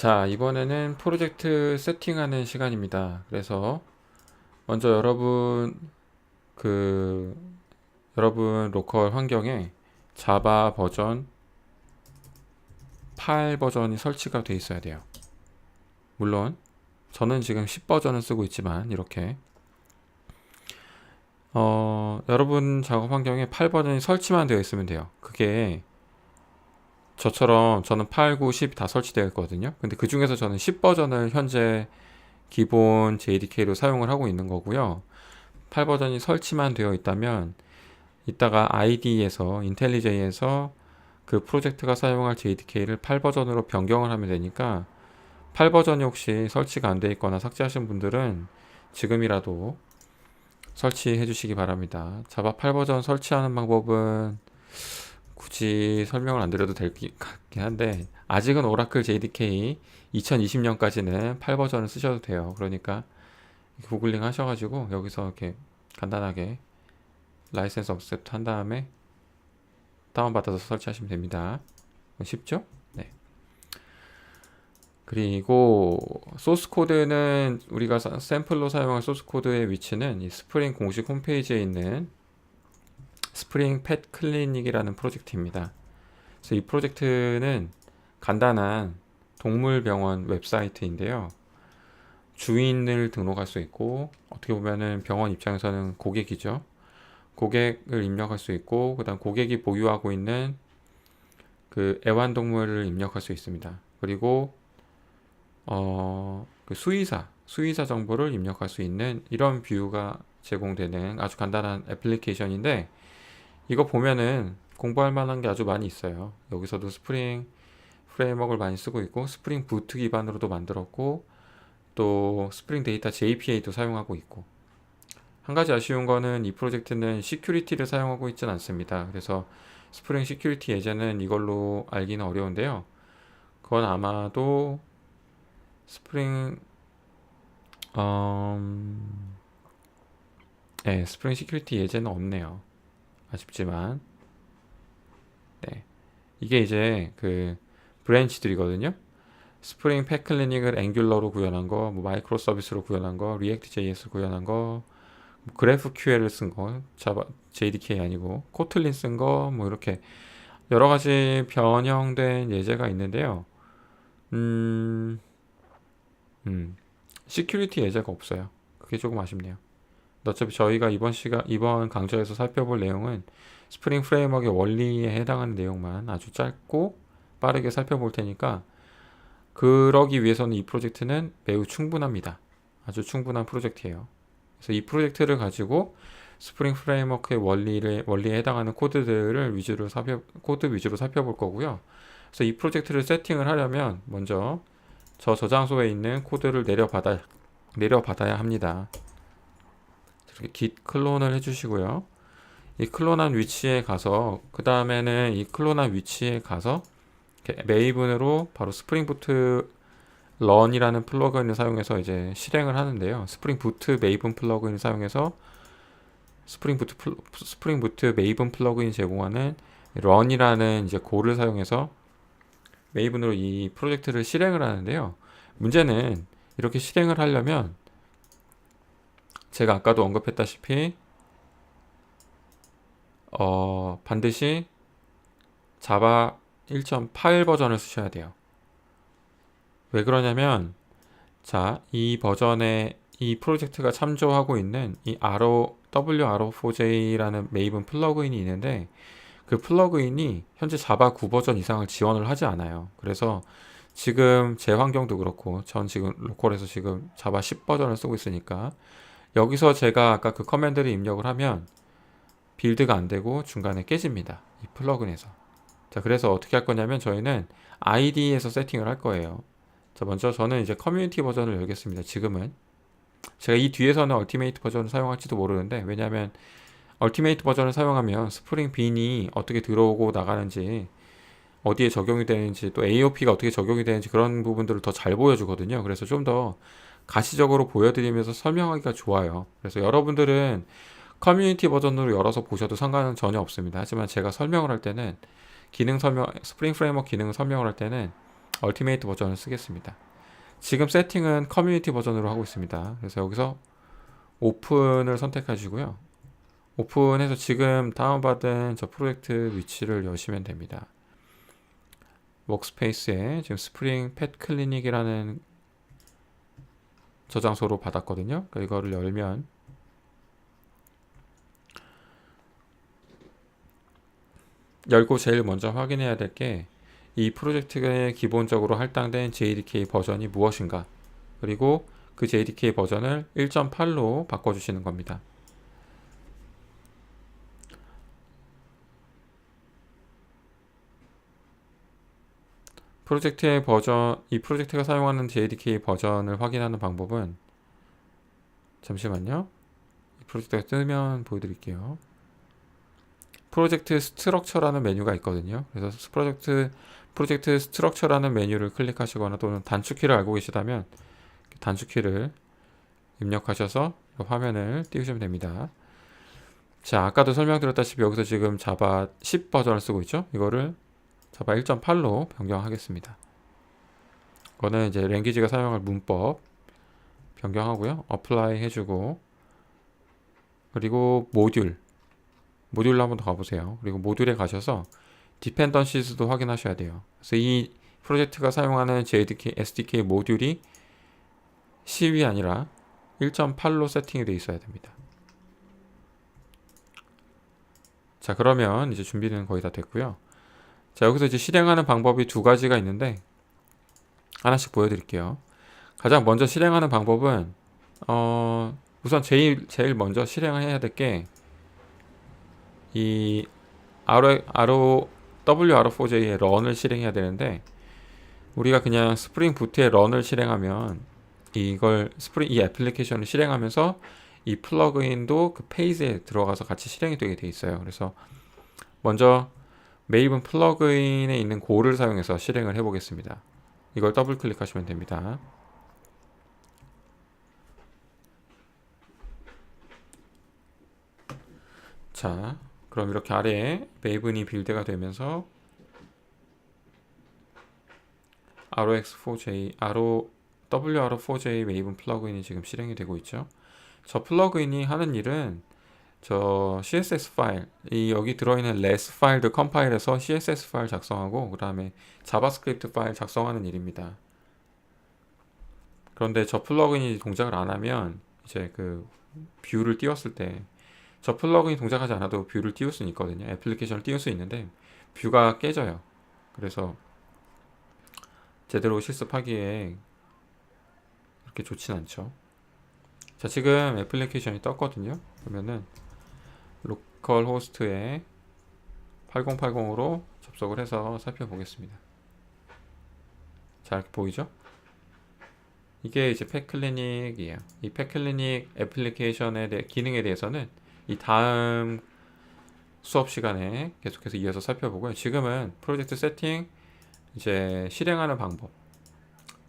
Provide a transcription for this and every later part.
자, 이번에는 프로젝트 세팅하는 시간입니다. 그래서 먼저 여러분 그 여러분 로컬 환경에 자바 버전 8 버전이 설치가 돼 있어야 돼요. 물론 저는 지금 10 버전을 쓰고 있지만 이렇게 어, 여러분 작업 환경에 8 버전이 설치만 되어 있으면 돼요. 그게 저처럼 저는 8, 9, 10 다 설치되어 있거든요. 근데 그 중에서 저는 10 버전을 현재 기본 JDK로 사용을 하고 있는 거고요. 8 버전이 설치만 되어 있다면 이따가 ID에서 인텔리제이에서 그 프로젝트가 사용할 JDK를 8 버전으로 변경을 하면 되니까 8 버전이 혹시 설치가 안돼 있거나 삭제하신 분들은 지금이라도 설치해 주시기 바랍니다. 자바 8 버전 설치하는 방법은 굳이 설명을 안 드려도 될 것 같긴 한데 아직은 오라클 JDK 2020년까지는 8 버전을 쓰셔도 돼요. 그러니까 구글링 하셔가지고 여기서 이렇게 간단하게 라이센스 억셉트 한 다음에 다운받아서 설치하시면 됩니다. 쉽죠? 네. 그리고 소스 코드는 우리가 사- 샘플로 사용할 소스 코드의 위치는 이 스프링 공식 홈페이지에 있는 스프링 팻 클리닉이라는 프로젝트입니다. 그래서 이 프로젝트는 간단한 동물병원 웹사이트인데요. 주인을 등록할 수 있고 어떻게 보면은 병원 입장에서는 고객이죠. 고객을 입력할 수 있고 그다음 고객이 보유하고 있는 그 애완동물을 입력할 수 있습니다. 그리고 어, 그 수의사, 수의사 정보를 입력할 수 있는 이런 뷰가 제공되는 아주 간단한 애플리케이션인데 이거 보면은 공부할 만한 게 아주 많이 있어요. 여기서도 스프링 프레임워크를 많이 쓰고 있고 스프링 부트 기반으로도 만들었고 또 스프링 데이터 JPA도 사용하고 있고 한 가지 아쉬운 거는 이 프로젝트는 시큐리티를 사용하고 있지는 않습니다. 그래서 스프링 시큐리티 예제는 이걸로 알기는 어려운데요. 그건 아마도 스프링 음, 네, 스프링 시큐리티 예제는 없네요. 아쉽지만 네. 이게 이제 그 브랜치들이거든요. 스프링 팩클리닉을 앵귤러로 구현한 거, 뭐 마이크로 서비스로 구현한 거, 리액트 JS 구현한 거, 뭐 그래프 QL을 쓴 거, 자바 JDK 아니고 코틀린 쓴 거, 뭐 이렇게 여러 가지 변형된 예제가 있는데요. 음, 음, 시큐리티 예제가 없어요. 그게 조금 아쉽네요. 어차피 저희가 이번 시간 이번 강좌에서 살펴볼 내용은 스프링 프레임워크의 원리에 해당하는 내용만 아주 짧고 빠르게 살펴볼 테니까 그러기 위해서는 이 프로젝트는 매우 충분합니다. 아주 충분한 프로젝트예요. 그래서 이 프로젝트를 가지고 스프링 프레임워크의 원리를 원리에 해당하는 코드들을 위주로 살펴 코드 위주로 살펴볼 거고요. 그래서 이 프로젝트를 세팅을 하려면 먼저 저 저장소에 있는 코드를 내려받아 내려받아야 합니다. Git 클론을 해주시고요. 이 클론한 위치에 가서 그 다음에는 이 클론한 위치에 가서 메이븐으로 바로 스프링 부트 런이라는 플러그인을 사용해서 이제 실행을 하는데요. 스프링 부트 메이븐 플러그인을 사용해서 스프링 부트 플- 스프링 부트 메이븐 플러그인 제공하는 런이라는 이제 고를 사용해서 메이븐으로 이 프로젝트를 실행을 하는데요. 문제는 이렇게 실행을 하려면 제가 아까도 언급했다시피 어, 반드시 자바 1.8 버전을 쓰셔야 돼요. 왜 그러냐면 자, 이 버전에 이 프로젝트가 참조하고 있는 이 RO, WRO4J라는 메이븐 플러그인이 있는데 그 플러그인이 현재 자바 9 버전 이상을 지원을 하지 않아요. 그래서 지금 제 환경도 그렇고 전 지금 로컬에서 지금 자바 10 버전을 쓰고 있으니까 여기서 제가 아까 그 커맨드를 입력을 하면 빌드가 안 되고 중간에 깨집니다. 이 플러그인에서. 자, 그래서 어떻게 할 거냐면 저희는 ID에서 세팅을 할 거예요. 자, 먼저 저는 이제 커뮤니티 버전을 열겠습니다. 지금은. 제가 이 뒤에서는 얼티메이트 버전을 사용할지도 모르는데, 왜냐하면 얼티메이트 버전을 사용하면 스프링 빈이 어떻게 들어오고 나가는지, 어디에 적용이 되는지, 또 AOP가 어떻게 적용이 되는지 그런 부분들을 더 잘 보여주거든요. 그래서 좀 더 가시적으로 보여드리면서 설명하기가 좋아요. 그래서 여러분들은 커뮤니티 버전으로 열어서 보셔도 상관은 전혀 없습니다. 하지만 제가 설명을 할 때는 기능 설명, 스프링 프레임워크 기능을 설명을 할 때는 얼티메이트 버전을 쓰겠습니다. 지금 세팅은 커뮤니티 버전으로 하고 있습니다. 그래서 여기서 오픈을 선택하시고요. 오픈해서 지금 다운받은 저 프로젝트 위치를 여시면 됩니다. 워크스페이스에 지금 스프링 팻 클리닉이라는 저장소로 받았거든요. 그러니까 이거를 열면 열고 제일 먼저 확인해야 될 게 이 프로젝트에 기본적으로 할당된 JDK 버전이 무엇인가 그리고 그 JDK 버전을 1.8로 바꿔주시는 겁니다. 프로젝트의 버전, 이 프로젝트가 사용하는 JDK 버전을 확인하는 방법은 잠시만요. 이 프로젝트가 뜨면 보여드릴게요. 프로젝트 스트럭처라는 메뉴가 있거든요. 그래서 프로젝트 프로젝트 스트럭처라는 메뉴를 클릭하시거나 또는 단축키를 알고 계시다면 단축키를 입력하셔서 화면을 띄우시면 됩니다. 자, 아까도 설명드렸다시피 여기서 지금 자바 10 버전을 쓰고 있죠. 이거를 자바 1.8로 변경하겠습니다. 이거는 이제 랭귀지가 사용할 문법 변경하고요. 어플라이 해주고 그리고 모듈 모듈로 한번 더 가보세요. 그리고 모듈에 가셔서 디펜던시스도 확인하셔야 돼요. 그래서 이 프로젝트가 사용하는 JDK, SDK 모듈이 10이 아니라 1.8로 세팅이 되어 있어야 됩니다. 자, 그러면 이제 준비는 거의 다 됐고요. 자, 여기서 이제 실행하는 방법이 두 가지가 있는데 하나씩 보여드릴게요. 가장 먼저 실행하는 방법은 어, 우선 제일 제일 먼저 실행을 해야 될 게 이 RO, RO WRO4J의 런을 실행해야 되는데 우리가 그냥 스프링 부트의 런을 실행하면 이걸 스프링 이 애플리케이션을 실행하면서 이 플러그인도 그 페이지에 들어가서 같이 실행이 되게 돼 있어요. 그래서 먼저 메이븐 플러그인에 있는 고를 사용해서 실행을 해 보겠습니다. 이걸 더블 클릭하시면 됩니다. 자, 그럼 이렇게 아래에 메이븐이 빌드가 되면서 ROX4J, RO, WRO4J 메이븐 플러그인이 지금 실행이 되고 있죠. 저 플러그인이 하는 일은 저 CSS 파일, 이 여기 들어있는 less 파일들 컴파일해서 CSS 파일 작성하고 그 다음에 자바스크립트 파일 작성하는 일입니다. 그런데 저 플러그인이 동작을 안 하면 이제 그 뷰를 띄웠을 때 저 플러그인이 동작하지 않아도 뷰를 띄울 수는 있거든요. 애플리케이션을 띄울 수 있는데 뷰가 깨져요. 그래서 제대로 실습하기에 그렇게 좋진 않죠. 자, 지금 애플리케이션이 떴거든요. 그러면은 로컬 호스트에 8080으로 접속을 해서 살펴보겠습니다. 자, 이렇게 보이죠? 이게 이제 팩클리닉이에요. 이 팩클리닉 애플리케이션의 대, 기능에 대해서는 이 다음 수업 시간에 계속해서 이어서 살펴보고요. 지금은 프로젝트 세팅 이제 실행하는 방법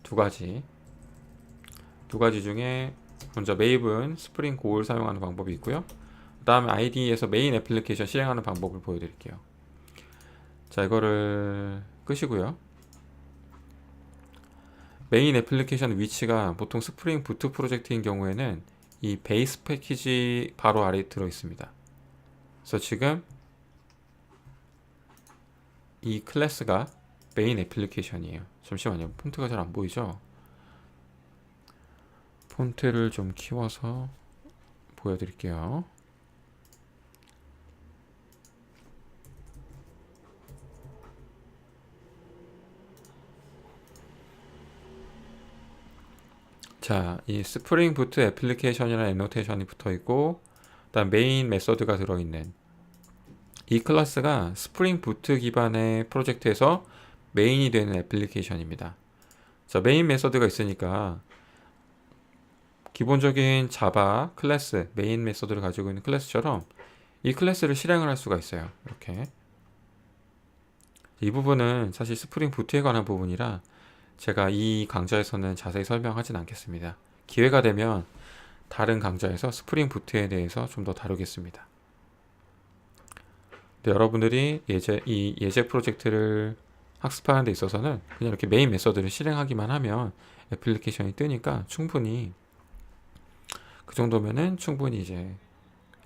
두 가지 두 가지 중에 먼저 메이븐 스프링 고를 사용하는 방법이 있고요. 그 다음에 ID에서 메인 애플리케이션 실행하는 방법을 보여드릴게요. 자 이거를 끄시고요. 메인 애플리케이션 위치가 보통 스프링 부트 프로젝트인 경우에는 이 베이스 패키지 바로 아래에 들어 있습니다. 그래서 지금 이 클래스가 메인 애플리케이션이에요. 잠시만요. 폰트가 잘 안 보이죠? 폰트를 좀 키워서 보여드릴게요. 자, 이 스프링 부트 애플리케이션이라는 애노테이션이 붙어 있고, 그다음 메인 메서드가 들어 있는 이 클래스가 스프링 부트 기반의 프로젝트에서 메인이 되는 애플리케이션입니다. 자, 메인 메서드가 있으니까 기본적인 자바 클래스, 메인 메서드를 가지고 있는 클래스처럼 이 클래스를 실행을 할 수가 있어요. 이렇게. 이 부분은 사실 스프링 부트에 관한 부분이라 제가 이 강좌에서는 자세히 설명하진 않겠습니다. 기회가 되면 다른 강좌에서 스프링 부트에 대해서 좀 더 다루겠습니다. 네, 여러분들이 예제, 이 예제 프로젝트를 학습하는 데 있어서는 그냥 이렇게 메인 메서드를 실행하기만 하면 애플리케이션이 뜨니까 충분히 그 정도면은 충분히 이제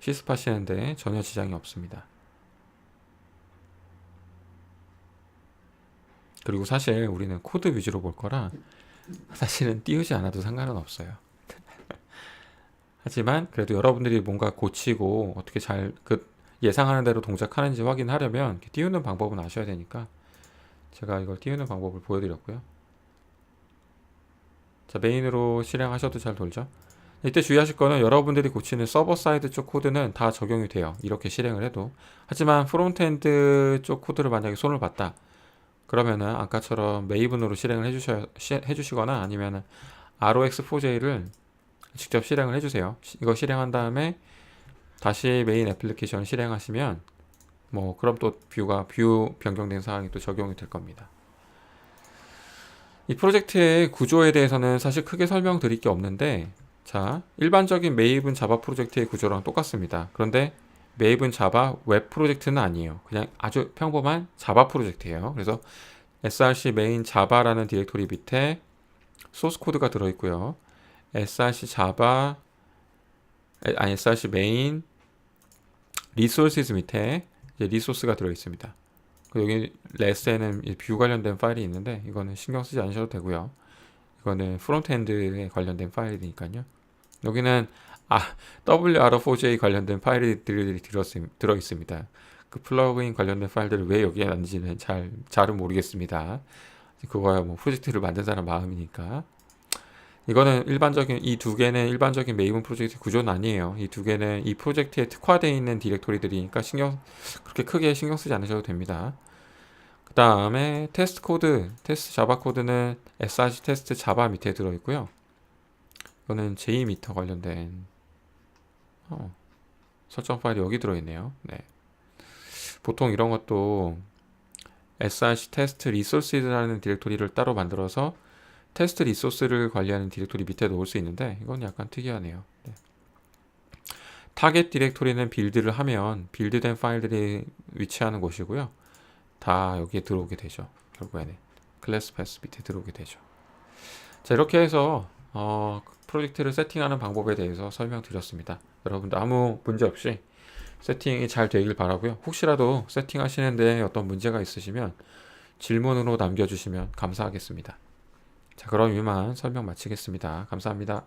시습하시는데 전혀 지장이 없습니다. 그리고 사실 우리는 코드 위주로 볼 거라 사실은 띄우지 않아도 상관은 없어요. 하지만 그래도 여러분들이 뭔가 고치고 어떻게 잘 그 예상하는 대로 동작하는지 확인하려면 띄우는 방법은 아셔야 되니까 제가 이걸 띄우는 방법을 보여드렸고요. 자 메인으로 실행하셔도 잘 돌죠. 이때 주의하실 거는 여러분들이 고치는 서버 사이드 쪽 코드는 다 적용이 돼요. 이렇게 실행을 해도. 하지만 프론트엔드 쪽 코드를 만약에 손을 봤다. 그러면은 아까처럼 메이븐으로 실행을 해주셔, 시, 해주시거나 아니면은 ROX4J를 직접 실행을 해주세요. 시- 이거 실행한 다음에 다시 메인 애플리케이션 실행하시면 뭐 그럼 또 뷰가 뷰 변경된 사항이 또 적용이 될 겁니다. 이 프로젝트의 구조에 대해서는 사실 크게 설명드릴 게 없는데 자 일반적인 메이븐 자바 프로젝트의 구조랑 똑같습니다. 그런데 메이븐 자바 웹 프로젝트는 아니에요. 그냥 아주 평범한 자바 프로젝트예요. 그래서 src 메인 자바라는 디렉토리 밑에 소스 코드가 들어 있고요. src 자바 아니 src 메인 리소스스 밑에 이제 리소스가 들어 있습니다. 그 여기 레스에는 이뷰 관련된 파일이 있는데 이거는 신경 쓰지 않으셔도 되고요. 이거는 프론트엔드에 관련된 파일이니까요. 여기는 아, WR4j 관련된 파일들이 들어 있습니다. 그 플러그인 관련된 파일들을 왜 여기에 놨는지는 잘 잘은 모르겠습니다. 그거야 뭐 프로젝트를 만든 사람 마음이니까. 이거는 일반적인 이 두 개는 일반적인 메이븐 프로젝트 구조는 아니에요. 이 두 개는 이 프로젝트에 특화되어 있는 디렉토리들이니까 신경 그렇게 크게 신경 쓰지 않으셔도 됩니다. 그 다음에 테스트 코드, 테스트 자바 코드는 src 테스트 자바 밑에 들어 있고요. 이거는 JMeter 관련된 어, 설정 파일이 여기 들어있네요. 네. 보통 이런 것도 src 테스트 리소스라는 디렉토리를 따로 만들어서 테스트 리소스를 관리하는 디렉토리 밑에 놓을 수 있는데 이건 약간 특이하네요. 네. 타겟 디렉토리는 빌드를 하면 빌드된 파일들이 위치하는 곳이고요. 다 여기에 들어오게 되죠. 결국에는 클래스 패스 밑에 들어오게 되죠. 자 이렇게 해서 어, 프로젝트를 세팅하는 방법에 대해서 설명드렸습니다. 여러분들 아무 문제 없이 세팅이 잘 되길 바라고요. 혹시라도 세팅하시는데 어떤 문제가 있으시면 질문으로 남겨주시면 감사하겠습니다. 자, 그럼 이만 설명 마치겠습니다. 감사합니다.